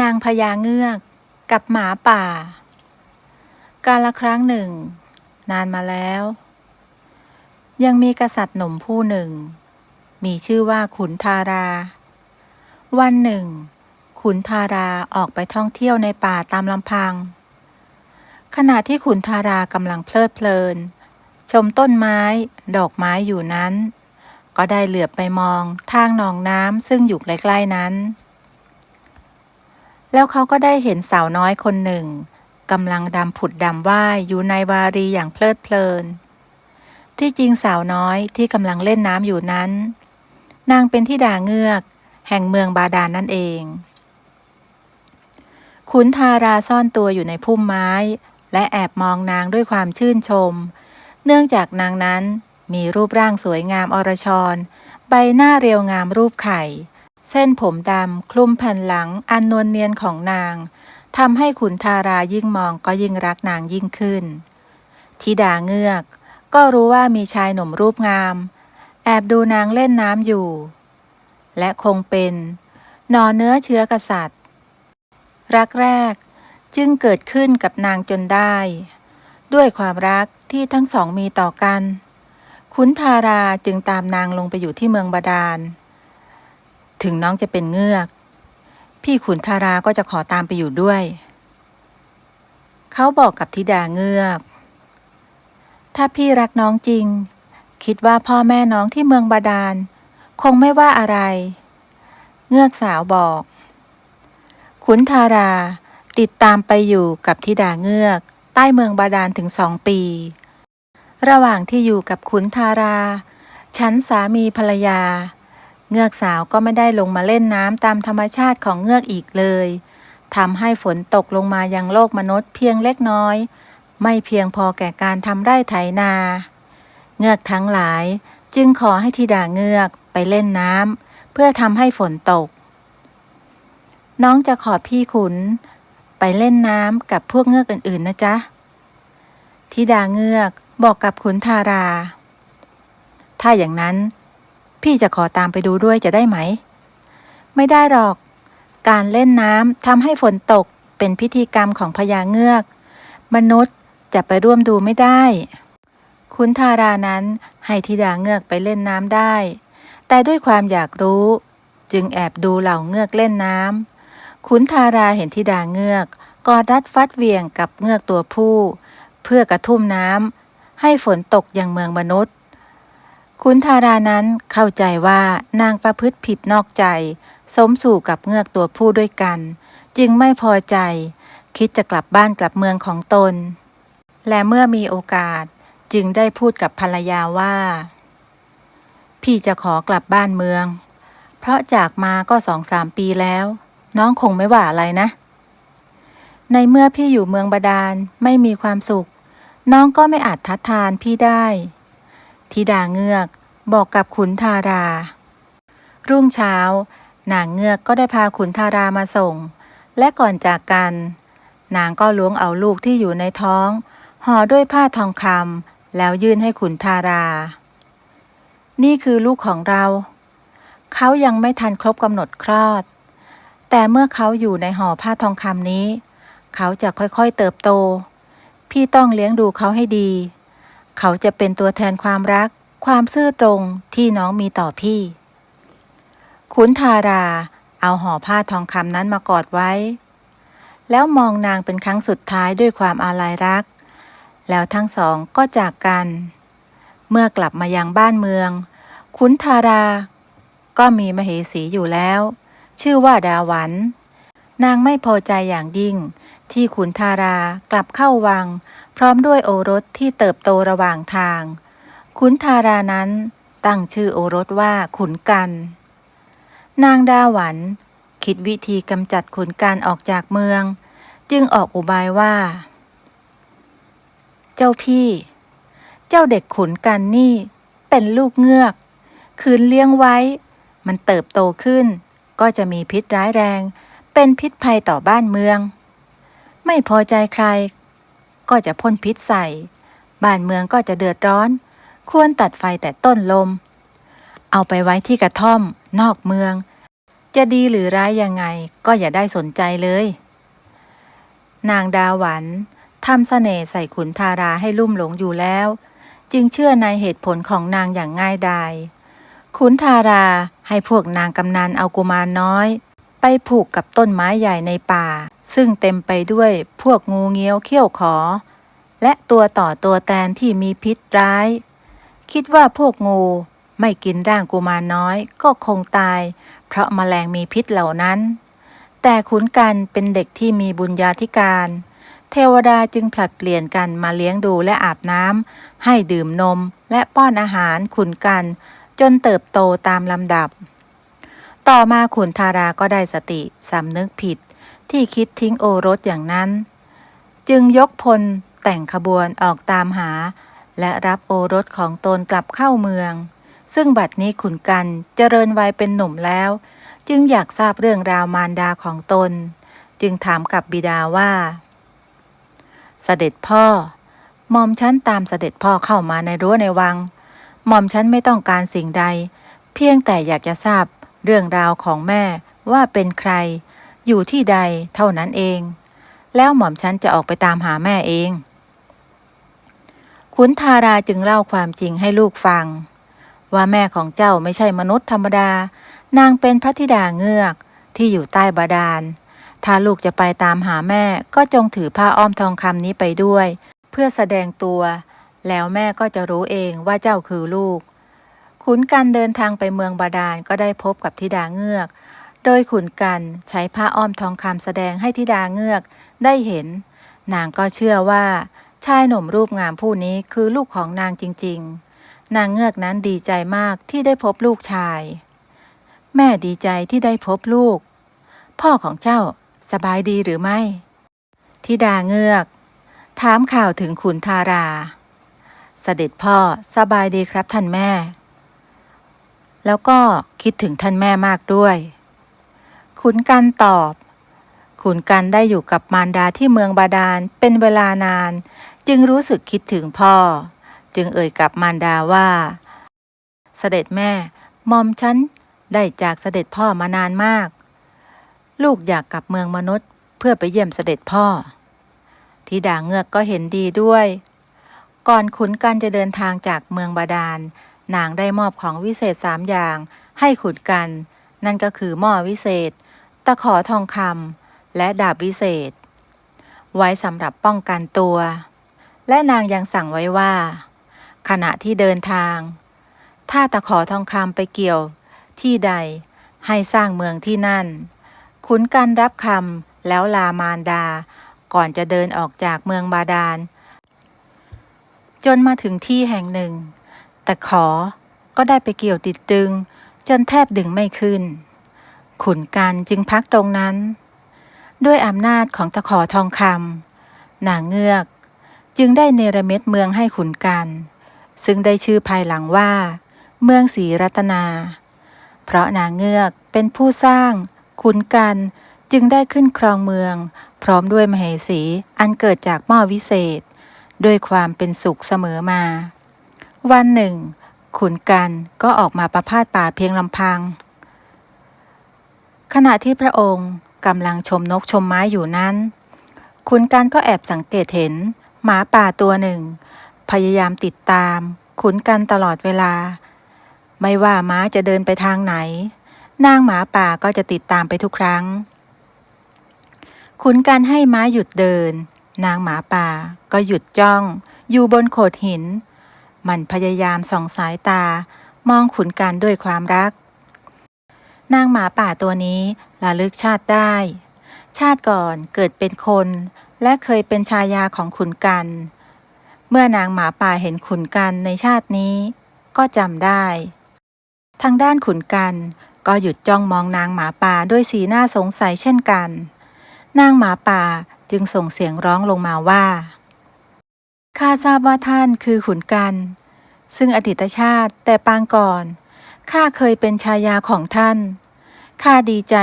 นางพญาเงือกกับหมาป่า กาลครั้งหนึ่ง นานมาแล้ว ยังมีกษัตริย์หนุ่มผู้หนึ่ง มีชื่อว่าขุนทารา วันหนึ่ง ขุนทาราออกไปท่องเที่ยวในป่าตามลำพัง ขณะที่ขุนทารากำลังเพลิดเพลิน ชมต้นไม้ ดอกไม้อยู่นั้น ก็ได้เหลือบไปมองทางหนองน้ำซึ่งอยู่ใกล้ๆนั้น แล้วเขาก็ได้เห็นสาวน้อยคนหนึ่งกำลังดำผุดดำว่ายอยู่ในวารีอย่างเพลิดเพลิน ที่จริงสาวน้อยที่กำลังเล่นน้ำอยู่นั้น นางเป็นที่ดาเงือก แห่งเมืองบาดาลนนั่นเอง ขุนทาราซ่อนตัวอยู่ในพุ่มไม้ และแอบมองนางด้วยความชื่นชม เนื่องจากนางนั้นมีรูปร่างสวยงามอรชร ใบหน้าเรียวงามรูปไข่ เส้นผมดำคลุมแผ่นหลังอันนวลเนียนของนางทำให้ขุนทารายิ่งมองก็ยิ่งรักนางยิ่งขึ้นทิดาเงือก ก็รู้ว่ามีชายหนุ่มรูปงาม แอบดูนางเล่นน้ำอยู่ และคงเป็นนอเนื้อเชื้อกษัตริย์ รักแรกจึงเกิดขึ้นกับนางจนได้ ด้วยความรักที่ทั้งสองมีต่อกัน ขุนทาราจึงตามนางลงไปอยู่ที่เมืองบาดาล ถึงน้องจะเป็นเงือก พี่ขุนทาราก็จะขอตามไปอยู่ด้วย เขาบอกกับธิดาเงือก ถ้าพี่รักน้องจริง คิดว่าพ่อแม่น้องที่เมืองบาดาล คงไม่ว่าอะไร เงือกสาวบอก ขุนทาราติดตามไปอยู่กับธิดาเงือก ใต้เมืองบาดาลถึงสองปี ระหว่างที่อยู่กับขุนทารา ฉันสามีภรรยา เงือกสาวก็ไม่ได้ลงมาเล่นน้ำตามธรรมชาติของเงือกอีกเลยทำให้ฝนตกลงมายังโลกมนุษย์เพียงเล็กน้อย ไม่เพียงพอแก่การทำไร่ไถนา เงือกทั้งหลายจึงขอให้ธิดาเงือกไปเล่นน้ำเพื่อทำให้ฝนตก น้องจะขอพี่ขุน ไปเล่นน้ำกับพวกเงือกอื่น ๆ นะจ๊ะธิดาเงือกบอกกับขุนทารา ถ้าอย่างนั้น พี่จะขอตามไปดูด้วยจะได้ไหม ไม่ได้หรอก การเล่นน้ำทำให้ฝนตกเป็นพิธีกรรมของพญาเงือก มนุษย์จะไปร่วมดูไม่ได้ขุนทารานั้นให้ธิดาเงือกไปเล่นน้ำได้ แต่ด้วยความอยากรู้ จึงแอบดูเหล่าเงือกเล่นน้ำขุนทาราเห็นธิดาเงือกกอดรัดฟัดเวียงกับเงือกตัวผู้ เพื่อกระทุ่มน้ำให้ฝนตกอยังเมืองมนุษย์ ขุนทารานั้นเข้าใจว่านางประพฤติผิดนอกใจ สมสู่กับเงือกตัวผู้ด้วยกัน จึงไม่พอใจ คิดจะกลับบ้านกลับเมืองของตน และเมื่อมีโอกาสจึงได้พูดกับภรรยาว่า พี่จะขอกลับบ้านเมือง เพราะจากมาก็สองสามปีแล้ว น้องคงไม่ว่าอะไรนะ ในเมื่อพี่อยู่เมืองบาดาลไม่มีความสุข น้องก็ไม่อาจทัดทานพี่ได้ ธิดาเงือกบอกกับขุนทารา รุ่งเช้า นางเงือกก็ได้พาขุนทารามาส่ง และก่อนจากกัน นางก็ล้วงเอาลูกที่อยู่ในท้องห่อด้วยผ้าทองคำแล้วยื่นให้ขุนทารา นี่คือลูกของเรา เขายังไม่ทันครบกำหนดคลอด แต่เมื่อเขาอยู่ในห่อผ้าทองคำนี้ เขาจะค่อยๆเติบโต พี่ต้องเลี้ยงดูเขาให้ดี เขาจะเป็นตัวแทนความรัก ความซื่อตรงที่น้องมีต่อพี่ ขุนทารา เอาห่อผ้าทองคำนั้นมากอดไว้ แล้วมองนางเป็นครั้งสุดท้ายด้วยความอาลัยรัก แล้วทั้งสองก็จากกัน เมื่อกลับมายังบ้านเมือง ขุนทารา ก็มีมเหสีอยู่แล้ว ชื่อว่าดาวัน นางไม่พอใจอย่างยิ่งที่ขุนทารากลับเข้าวัง พร้อมด้วยโอรสที่เติบโตระหว่างทาง ขุนทารานั้นตั้งชื่อโอรสว่าขุนกัน นางดาหวัน คิดวิธีกำจัดขุนกันออกจากเมือง จึงออกอุบายว่า เจ้าพี่ เจ้าเด็กขุนกันนี่ เป็นลูกเงือก คืนเลี้ยงไว้ มันเติบโตขึ้น ก็จะมีพิษร้ายแรง เป็นพิษภัยต่อบ้านเมือง ไม่พอใจใคร ก็จะพ่นพิษใส่ บ้านเมืองก็จะเดือดร้อน ควรตัดไฟแต่ต้นลม เอาไปไว้ที่กระท่อม นอกเมือง จะดีหรือร้ายยังไงก็อย่าได้สนใจเลย นางดาหวันทำเสน่ห์ใส่ขุนทาราให้ลุ่มหลงอยู่แล้ว จึงเชื่อในเหตุผลของนางอย่างง่ายดายขุนทาราให้พวกนางกำนันเอากุมารน้อย ไปผูกกับต้นไม้ใหญ่ในป่า ซึ่งเต็มไปด้วยพวกงูเงี้ยวเขี้ยวขอ และตัวต่อตัวแตนที่มีพิษร้าย คิดว่าพวกงูไม่กินร่างกุมารน้อยก็คงตาย เพราะแมลงมีพิษเหล่านั้น แต่ขุนกันเป็นเด็กที่มีบุญญาธิการ เทวดาจึงผลัดเปลี่ยนกันมาเลี้ยงดูและอาบน้ำให้ดื่มนมและป้อนอาหารขุนกัน จนเติบโตตามลำดับ ต่อมาขุนทาราก็ได้สติสำนึกผิด ที่คิดทิ้งโอรสอย่างนั้น จึงยกพลแต่งขบวนออกตามหา และรับโอรสของตนกลับเข้าเมือง ซึ่งบัดนี้ขุนกันเจริญวัยเป็นหนุ่มแล้ว จึงอยากทราบเรื่องราวมารดาของตน จึงถามกับบิดาว่า เสด็จพ่อหม่อมฉันตามเสด็จพ่อเข้ามาในรั้วในวังหม่อมฉันไม่ต้องการสิ่งใด เพียงแต่อยากจะทราบ เรื่องราวของแม่ว่าเป็นใคร อยู่ที่ใดเท่านั้นเอง แล้วหม่อมฉันจะออกไปตามหาแม่เอง ขุนทาราจึงเล่าความจริงให้ลูกฟัง ว่าแม่ของเจ้าไม่ใช่มนุษย์ธรรมดา นางเป็นพระธิดาเงือกที่อยู่ใต้บาดาล ถ้าลูกจะไปตามหาแม่ก็จงถือผ้าอ้อมทองคำนี้ไปด้วย เพื่อแสดงตัว แล้วแม่ก็จะรู้เองว่าเจ้าคือลูก ขุนกันเดินทางไปเมืองบาดาลก็ได้พบกับธิดาเงือก โดยขุนกันใช้ผ้าอ้อมทองคำแสดงให้ธิดาเงือกได้เห็น นางก็เชื่อว่า ชายหนุ่มรูปงามผู้นี้คือลูกของนางจริง ๆ นางเงือกนั้นดีใจมากที่ได้พบลูกชาย แม่ดีใจที่ได้พบลูก พ่อของเจ้าสบายดีหรือไม่ธิดาเงือก ถามข่าวถึงขุนทารา เสด็จพ่อสบายดีครับท่านแม่ แล้วก็คิดถึงท่านแม่มากด้วย ขุนกันตอบ ขุนกันได้อยู่กับมารดาที่เมืองบาดาลเป็นเวลานาน จึงรู้สึกคิดถึงพ่อ จึงเอ่ยกับมารดาว่า เสด็จแม่หมอมฉันได้จากเสด็จพ่อมานานมาก ลูกอยากกลับเมืองมนุษย์ เพื่อไปเยี่ยมเสด็จพ่อธิดาเงือกก็เห็นดีด้วย ก่อนขุนกันจะเดินทางจากเมืองบาดาล นางได้มอบของวิเศษสามอย่าง ให้ขุนกัน นั่นก็คือหม้อวิเศษ ตะขอทองคำและดาบวิเศษ ไว้สำหรับป้องกันตัว และนางยังสั่งไว้ว่า ขณะที่เดินทาง ถ้าตะขอทองคำไปเกี่ยว ที่ใดให้สร้างเมืองที่นั่น ขุนกันรับคำแล้วลามารดา ก่อนจะเดินออกจากเมืองบาดาลจนมาถึงที่แห่งหนึ่ง แต่ขอก็ได้ไปเกี่ยวติดตึง จนแทบดึงไม่ขึ้น ขุนกันจึงพักตรงนั้น ด้วยอำนาจของตะขอทองคำนางเงือก จึงได้เนรเม็ดเมืองให้ขุนกัน ซึ่งได้ชื่อภายหลังว่า เมืองศรีรัตนา เพราะนางเงือกเป็นผู้สร้าง ขุนกันจึงได้ขึ้นครองเมือง พร้อมด้วยมเหสีอันเกิดจากหม้อวิเศษ ด้วยความเป็นสุขเสมอมา วันหนึ่ง ขุนกันก็ออกมาประพาสป่าเพียงลำพัง ขณะที่พระองค์กำลังชมนกชมไม้อยู่นั้น ขุนกันก็แอบสังเกตเห็น หมาป่าตัวหนึ่ง พยายามติดตาม ขุนกันตลอดเวลา ไม่ว่าม้าจะเดินไปทางไหน นางหมาป่าก็จะติดตามไปทุกครั้ง ขุนกันให้ม้าหยุดเดิน นางหมาป่าก็หยุดจ้อง อยู่บนโขดหิน มันพยายามส่องสายตา มองขุนกันด้วยความรัก นางหมาป่าตัวนี้ระลึกชาติได้ ชาติก่อนเกิดเป็นคน และเคยเป็นชายาของขุนกัน เมื่อนางหมาป่าเห็นขุนกันในชาตินี้ ก็จำได้ ทางด้านขุนกันก็หยุดจ้องมองนางหมาป่าด้วยสีหน้าสงสัยเช่นกัน นางหมาป่าจึงส่งเสียงร้องลงมาว่า ข้าทราบว่าท่านคือขุนกัน ซึ่งอดีตชาติแต่ปางก่อนข้าเคยเป็นชายาของท่านข้าดีใจ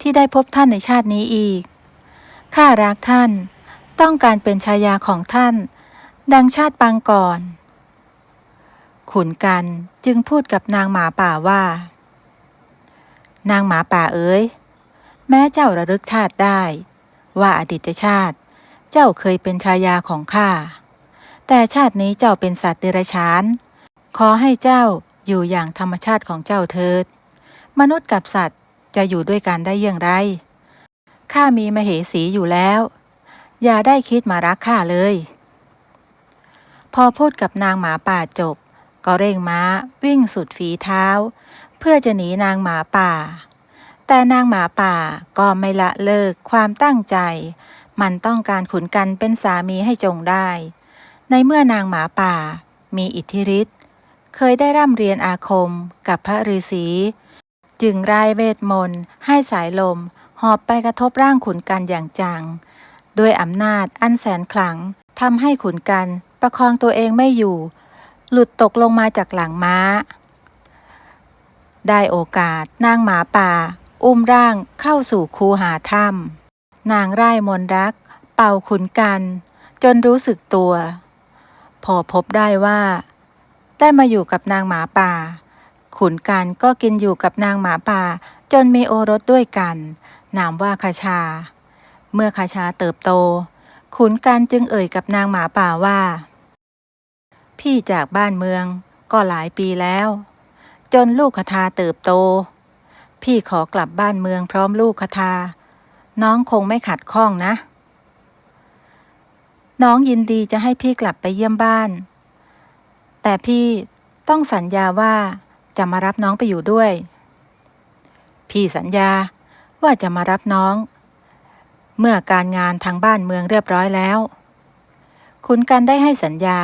ที่ได้พบท่านในชาตินี้อีกข้ารักท่าน ต้องการเป็นชายาของท่าน ดังชาติปางก่อน ขุนกันจึงพูดกับนางหมาป่าว่า นางหมาป่าเอ๋ยแม้เจ้าระลึกชาติได้ ว่าอดีตชาติ เจ้าเคยเป็นชายาของข้า แต่ชาตินี้เจ้าเป็นสัตว์เดรัจฉาน ขอให้เจ้าอยู่อย่างธรรมชาติของเจ้าเถิด มนุษย์กับสัตว์จะอยู่ด้วยกันได้อย่างไร ข้ามีมเหสีอยู่แล้ว อย่าได้คิดมารักข้าเลย พอพูดกับนางหมาป่าจบ ก็เร่งม้าวิ่งสุดฝีเท้า เพื่อจะหนีนางหมาป่า แต่นางหมาป่าก็ไม่ละเลิกความตั้งใจ มันต้องการขุนกันเป็นสามีให้จงได้ ในเมื่อนางหมาป่า มีอิทธิฤทธิ์เคยได้ร่ำเรียนอาคมกับพระฤาษี จึงร่ายเวทมนต์ให้สายลม หอบไปกระทบร่างขุนกันอย่างจัง ด้วยอำนาจอันแสนขลังทำให้ขุนกันประคองตัวเองไม่อยู่ หลุดตกลงมาจากหลังม้า ได้โอกาสนางหมาป่า อุ้มร่างเข้าสู่คูหาถ้ำนางไร่มนต์รัก เป่าขุนกัน จนรู้สึกตัว พอพบได้ว่า ได้มาอยู่กับนางหมาป่า ขุนกันก็กินอยู่กับนางหมาป่า จนมีโอรสด้วยกัน นามว่าคาชา เมื่อคาชาเติบโต ขุนกันจึงเอ่ยกับนางหมาป่าว่า พี่จากบ้านเมืองก็หลายปีแล้ว จนลูกคทาเติบโต พี่ขอกลับบ้านเมืองพร้อมลูกคทา น้องคงไม่ขัดข้องนะ น้องยินดีจะให้พี่กลับไปเยี่ยมบ้าน แต่พี่ต้องสัญญาว่าจะมารับน้องไปอยู่ด้วย พี่สัญญาว่าจะมารับน้อง เมื่อการงานทางบ้านเมืองเรียบร้อยแล้ว ขุนกันได้ให้สัญญา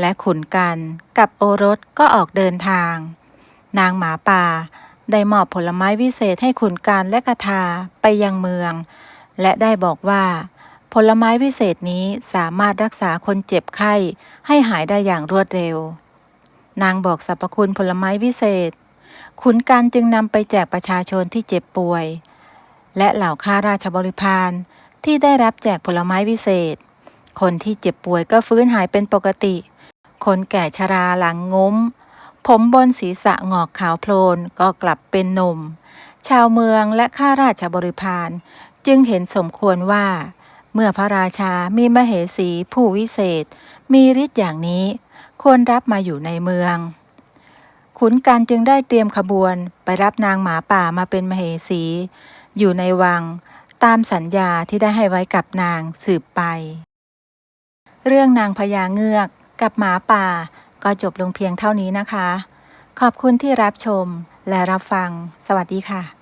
และขุนกันกับโอรสก็ออกเดินทาง นางหมาป่าได้มอบผลไม้วิเศษให้ขุนกันและกทาไปยังเมือง และได้บอกว่า ผลไม้วิเศษนี้สามารถรักษาคนเจ็บไข้ให้หายได้อย่างรวดเร็ว นางบอกสรรพคุณผลไม้วิเศษ ขุนกันจึงนำไปแจกประชาชนที่เจ็บป่วย และเหล่าข้าราชบริพารที่ได้รับแจกผลไม้วิเศษ คนที่เจ็บป่วยก็ฟื้นหายเป็นปกติ คนแก่ชราหลังงุ้ม ผมบนศีรษะงอกขาวโพลนก็กลับเป็นหนุ่ม ชาวเมืองและข้าราชบริพารจึงเห็นสมควรว่า เมื่อพระราชามีมเหสีผู้วิเศษ มีฤทธิ์อย่างนี้ ควรรับมาอยู่ในเมือง ขุนกันจึงได้เตรียมขบวนไปรับนางหมาป่ามาเป็นมเหสี อยู่ในวัง ตามสัญญาที่ได้ให้ไว้กับนางสืบไป เรื่องนางพญาเงือกกับหมาป่าก็จบลงเพียงเท่านี้นะคะ ขอบคุณที่รับชมและรับฟัง สวัสดีค่ะ